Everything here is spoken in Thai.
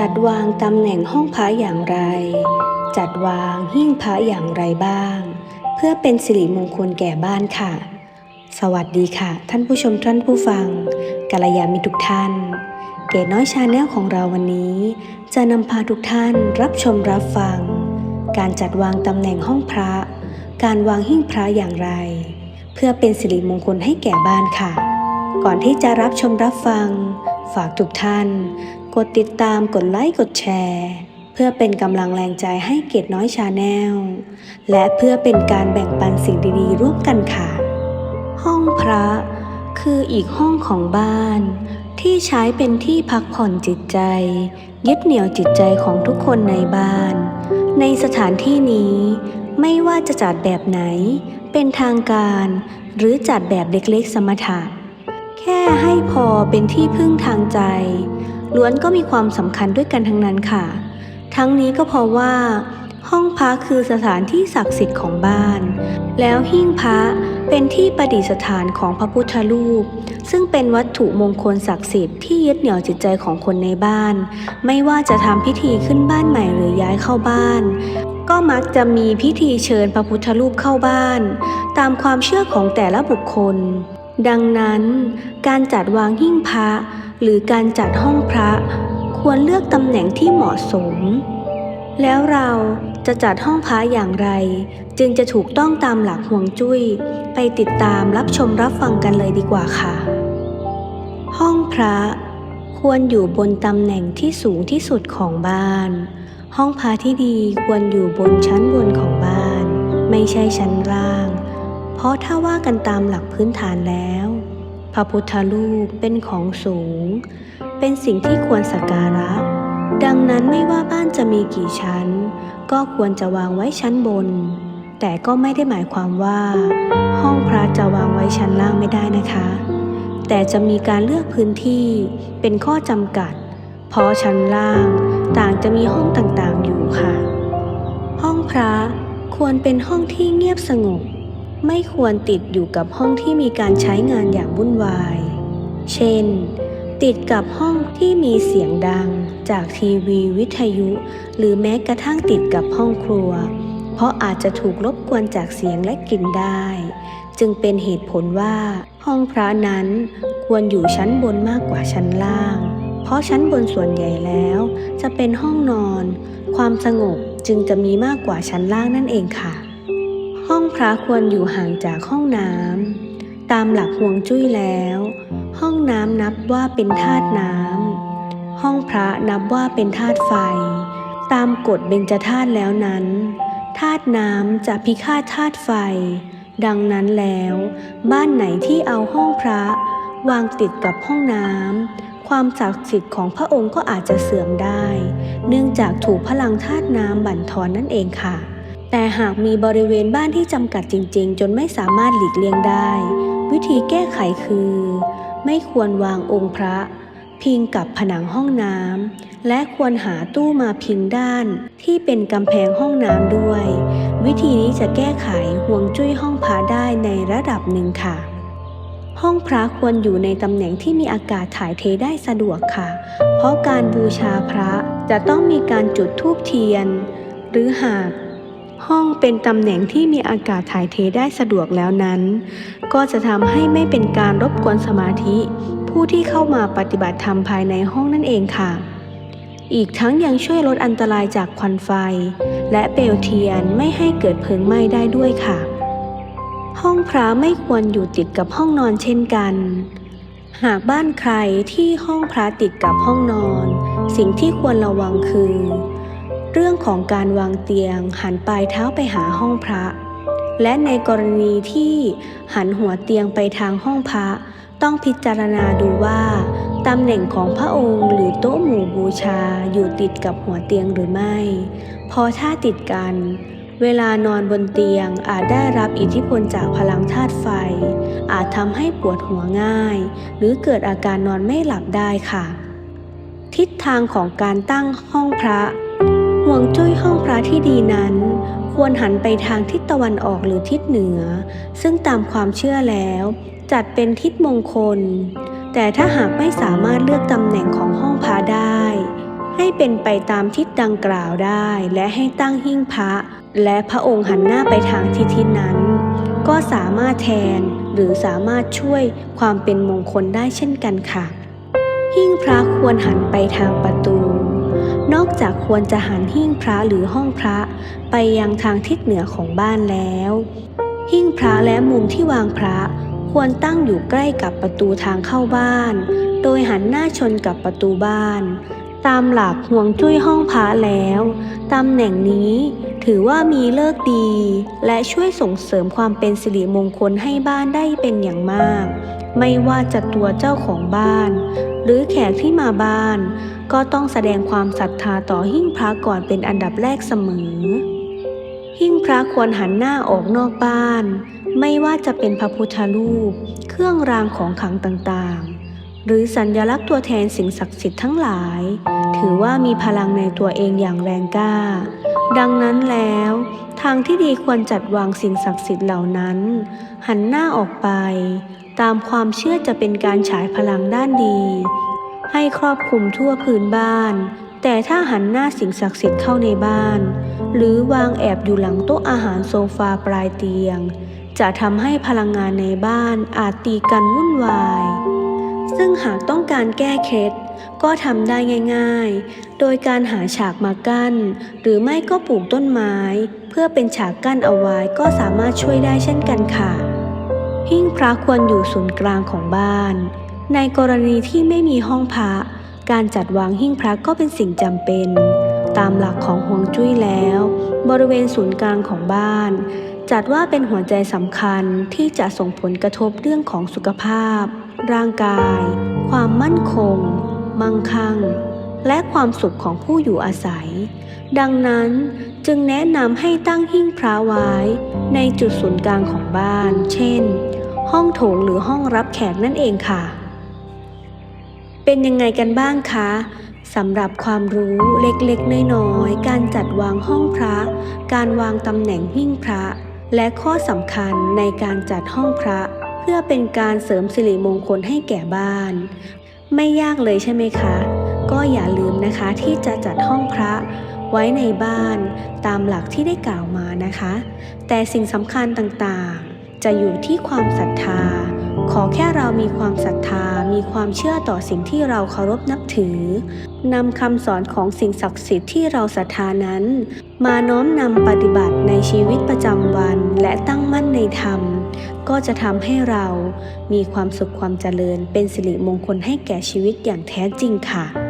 จัดวางตำแหน่งห้องพระอย่างไร จัดวางหิ้งพระอย่างไรบ้าง เพื่อเป็นสิริมงคลแก่บ้านค่ะ สวัสดีค่ะ ท่านผู้ชมท่านผู้ฟังกัลยาณมิตรทุกท่าน เก๋น้อยชาแนลของเราวันนี้ จะนำพาทุกท่านรับชมรับฟัง การจัดวางตำแหน่งห้องพระ การวางหิ้งพระอย่างไร เพื่อเป็นสิริมงคลให้แก่บ้านค่ะ ก่อนที่จะรับชมรับฟัง ฝากทุกท่าน กดติดตามกดไลค์กดแชร์ เพื่อเป็นกำลังแรงใจให้เกดน้อยชาแนลและเพื่อเป็นการแบ่งปันสิ่งดีๆ ร่วมกันค่ะ ห้องพระคืออีกห้องของบ้าน ที่ใช้เป็นที่พักผ่อนจิตใจ ยึดเหนี่ยวจิตใจของทุกคนในบ้าน ในสถานที่นี้ไม่ว่าจะจัดแบบไหน เป็นทางการหรือจัดแบบเล็กๆสมถะแค่ให้พอเป็นที่พึ่งทางใจ ล้วนก็มีความสำคัญด้วยกันทั้งนั้นค่ะ ทั้งนี้ก็เพราะว่า ห้องพระคือสถานที่ศักดิ์สิทธิ์ของบ้าน แล้วหิ้งพระเป็นที่ประดิษฐานของพระพุทธรูป ซึ่งเป็นวัตถุมงคลศักดิ์สิทธิ์ที่ยึดเหนี่ยวจิตใจของคนในบ้าน ไม่ว่าจะทำพิธีขึ้นบ้านใหม่หรือย้ายเข้าบ้านก็มักจะมีพิธีเชิญพระพุทธรูปเข้าบ้าน ตามความเชื่อของแต่ละบุคคล ดังนั้น การจัดวางหิ้งพระ หรือการจัดห้องพระ ควรเลือกตำแหน่งที่เหมาะสม แล้วเราจะจัดห้องพระอย่างไร จึงจะถูกต้องตามหลักห่วงจุ้ย ไปติดตามรับชมรับฟังกันเลยดีกว่าค่ะ ห้องพระควรอยู่บนตำแหน่งที่สูงที่สุดของบ้าน ห้องพระที่ดีควรอยู่บนชั้นบนของบ้าน ไม่ใช่ชั้นล่าง เพราะถ้าว่ากันตามหลักพื้นฐานแล้ว พระพุทธรูปเป็นของสูง เป็นสิ่งที่ควรสักการะ ดังนั้นไม่ว่าบ้านจะมีกี่ชั้น ก็ควรจะวางไว้ชั้นบน แต่ก็ไม่ได้หมายความว่า ห้องพระจะวางไว้ชั้นล่างไม่ได้นะคะ แต่จะมีการเลือกพื้นที่เป็นข้อจำกัด เพราะชั้นล่างต่างจะมีห้องต่างๆอยู่ค่ะ ห้องพระควรเป็นห้องที่เงียบสงบ ไม่ควรติดอยู่กับห้องที่มีการใช้งานอย่างวุ่นวาย เช่น ติดกับห้องที่มีเสียงดังจากทีวีวิทยุ หรือแม้กระทั่งติดกับห้องครัว เพราะอาจจะถูกรบกวนจากเสียงและกลิ่นได้ จึงเป็นเหตุผลว่า ห้องพระนั้นควรอยู่ชั้นบนมากกว่าชั้นล่าง เพราะชั้นบนส่วนใหญ่แล้ว จะเป็นห้องนอน ความสงบจึงจะมีมากกว่าชั้นล่างนั่นเองค่ะ ห้องพระควรอยู่ห่างจากห้องน้ำตามหลักห่วงจุ้ยแล้ว ห้องน้ำนับว่าเป็นธาตุน้ำห้องพระนับว่าเป็นธาตุไฟ ตามกฎเบญจธาตุแล้วนั้นธาตุน้ำจะพิฆาตธาตุไฟ ดังนั้นแล้ว บ้านไหนที่เอาห้องพระ วางติดกับห้องน้ำความศักดิ์สิทธิ์ของพระองค์ก็อาจจะเสื่อมได้ เนื่องจากถูกพลังธาตุน้ำบั่นทอนนั่นเองค่ะ แต่หากมีบริเวณบ้านที่จำกัดจริง ๆ จนไม่สามารถหลีกเลี่ยงได้ วิธีแก้ไขคือ ไม่ควรวางองค์พระ พิงกับผนังห้องน้ำและควรหาตู้มาพิงด้าน ที่เป็นกำแพงห้องน้ำด้วย วิธีนี้จะแก้ไขห่วงจุ้ยห้องพระได้ในระดับหนึ่งค่ะห้องพระควรอยู่ในตำแหน่งที่มีอากาศถ่ายเทได้สะดวกค่ะ เพราะการบูชาพระจะต้องมีการจุดธูปเทียน หรือหาก ห้องเป็นตำแหน่งที่มีอากาศถ่ายเทได้สะดวกแล้วนั้น ก็จะทำให้ไม่เป็นการรบกวนสมาธิ ผู้ที่เข้ามาปฏิบัติธรรมภายในห้องนั่นเองค่ะ อีกทั้งยังช่วยลดอันตรายจากควันไฟ และเปลวเทียนไม่ให้เกิดเพลิงไหม้ได้ด้วยค่ะ ห้องพระไม่ควรอยู่ติดกับห้องนอนเช่นกัน หากบ้านใครที่ห้องพระติดกับห้องนอน สิ่งที่ควรระวังคือ เรื่องของการวางเตียงหันปลายเท้าไปหาห้องพระ และในกรณีที่หันหัวเตียงไปทางห้องพระ ต้องพิจารณาดูว่าตำแหน่งของพระองค์หรือโต๊ะหมู่บูชาอยู่ติดกับหัวเตียงหรือไม่พราะถ้าติดกัน เวลานอนบนเตียงอาจได้รับอิทธิพลจากพลังธาตุไฟ อาจทำให้ปวดหัวง่าย หรือเกิดอาการนอนไม่หลับได้ค่ะ ทิศทางของการตั้งห้องพระ ห่วงจุ้ยห้องพระที่ดีนั้น ควรหันไปทางทิศตะวันออกหรือทิศเหนือ ซึ่งตามความเชื่อแล้ว จัดเป็นทิศมงคล แต่ถ้าหากไม่สามารถเลือกตำแหน่งของห้องพระได้ ให้เป็นไปตามทิศดังกล่าวได้ และให้ตั้งหิ้งพระ และพระองค์หันหน้าไปทางทิศทิศนั้น ก็สามารถแทนหรือสามารถช่วยความเป็นมงคลได้เช่นกันค่ะ หิ้งพระควรหันไปทางประตู นอกจากควรจะหันหิ้งพระหรือห้องพระไปยังทางทิศเหนือของบ้านแล้ว หิ้งพระและมุมที่วางพระควรตั้งอยู่ใกล้กับประตูทางเข้าบ้าน โดยหันหน้าชนกับประตูบ้าน ตามหลักห่วงจุ้ยห้องพระแล้วตำแหน่งนี้ถือว่ามีเลิกดี และช่วยส่งเสริมความเป็นสิริมงคลให้บ้านได้เป็นอย่างมาก ไม่ว่าจะตัวเจ้าของบ้าน หรือแขกที่มาบ้าน ก็ต้องแสดงความศรัทธาต่อหิ้งพระก่อนเป็นอันดับแรกเสมอ หิ้งพระควรหันหน้าออกนอกบ้าน ไม่ว่าจะเป็นพระพุทธรูป เครื่องรางของขลังต่างๆ หรือสัญลักษณ์ตัวแทนสิ่งศักดิ์สิทธิ์ทั้งหลาย ถือว่ามีพลังในตัวเองอย่างแรงกล้า ดังนั้นแล้ว ทางที่ดีควรจัดวางสิ่งศักดิ์สิทธิ์เหล่านั้น หันหน้าออกไป ตามความเชื่อจะเป็นการฉายพลังด้านดี ให้ครอบคลุมทั่วพื้นบ้าน แต่ถ้าหันหน้าสิ่งศักดิ์สิทธิ์เข้าในบ้าน หรือวางแอบอยู่หลังโต๊ะอาหารโซฟาปลายเตียง จะทำให้พลังงานในบ้านอาจตีกันวุ่นวาย ซึ่งหากต้องการแก้เคล็ดก็ทำได้ง่าย ๆ โดยการหาฉากมากั้น หรือไม่ก็ปลูกต้นไม้ เพื่อเป็นฉากกั้นเอาไว้ก็สามารถช่วยได้เช่นกันค่ะ หิ้งพระควรอยู่ศูนย์กลางของบ้าน ในกรณีที่ไม่มีห้องพระการจัดวางหิ้งพระก็เป็นสิ่งจำเป็น ตามหลักของฮวงจุ้ยแล้ว บริเวณศูนย์กลางของบ้าน จัดว่าเป็นหัวใจสำคัญที่จะส่งผลกระทบเรื่องของสุขภาพ ร่างกาย ความมั่นคง มั่งคั่ง และความสุขของผู้อยู่อาศัย ดังนั้นจึงแนะนำให้ตั้งหิ้งพระไว้ ในจุดศูนย์กลางของบ้าน เช่น ห้องโถงหรือห้องรับแขกนั่นเองค่ะ เป็นยังไงกันบ้างคะสำหรับความรู้เล็กๆ น้อยๆ การจัดวางห้องพระ การวางตำแหน่งหิ้งพระ และข้อสำคัญในการจัดห้องพระ เพื่อเป็นการเสริมสิริมงคลให้แก่บ้าน ไม่ยากเลยใช่ไหมคะ ก็อย่าลืมนะคะที่จะจัดห้องพระไว้ในบ้านตามหลักที่ได้กล่าวมานะคะ แต่สิ่งสำคัญต่างๆ จะอยู่ที่ความศรัทธา ขอแค่เรามีความศรัทธา มีความเชื่อต่อสิ่งที่เราเคารพนับถือนำคำสอนของสิ่งศักดิ์สิทธิ์ที่เราศรัทธานั้น มาน้อมนำปฏิบัติในชีวิตประจำวันและตั้งมั่นในธรรม ก็จะทำให้เรามีความสุขความเจริญเป็นสิริมงคลให้แก่ชีวิตอย่างแท้จริงค่ะ